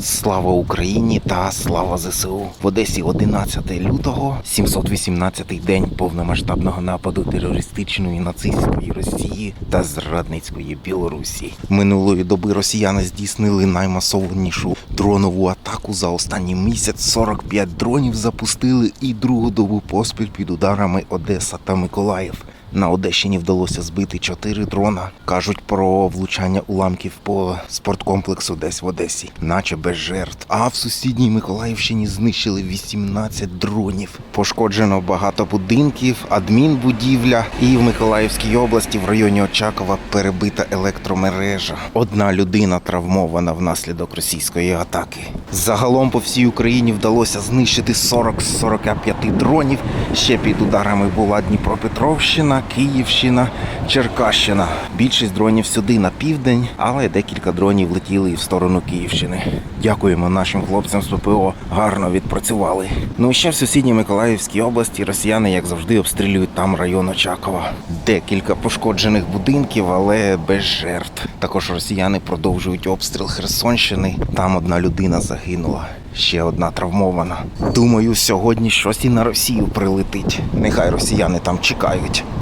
Слава Україні та слава ЗСУ в Одесі 11 лютого, 718-й день повномасштабного нападу терористичної нацистської Росії та зрадницької Білорусі. Минулої доби росіяни здійснили наймасованішу дронову атаку за останній місяць. 45 дронів запустили і другу добу поспіль під ударами Одеса та Миколаїв. На Одещині вдалося збити чотири дрона. Кажуть про влучання уламків по спорткомплексу десь в Одесі, наче без жертв. А в сусідній Миколаївщині знищили 18 дронів. Пошкоджено багато будинків, адмінбудівля. І в Миколаївській області в районі Очакова перебита електромережа. Одна людина травмована внаслідок російської атаки. Загалом по всій Україні вдалося знищити 40 з 45 дронів. Ще під ударами була Дніпропетровщина, Київщина, Черкащина. Більшість дронів сюди на південь, але декілька дронів летіли і в сторону Київщини. Дякуємо нашим хлопцям з ППО. Гарно відпрацювали. Ну і ще в сусідній Миколаївській області росіяни, як завжди, обстрілюють там район Очакова. Декілька пошкоджених будинків, але без жертв. Також росіяни продовжують обстріл Херсонщини. Там одна людина загинула. Ще одна травмована. Думаю, сьогодні щось і на Росію прилетить. Нехай росіяни там чекають.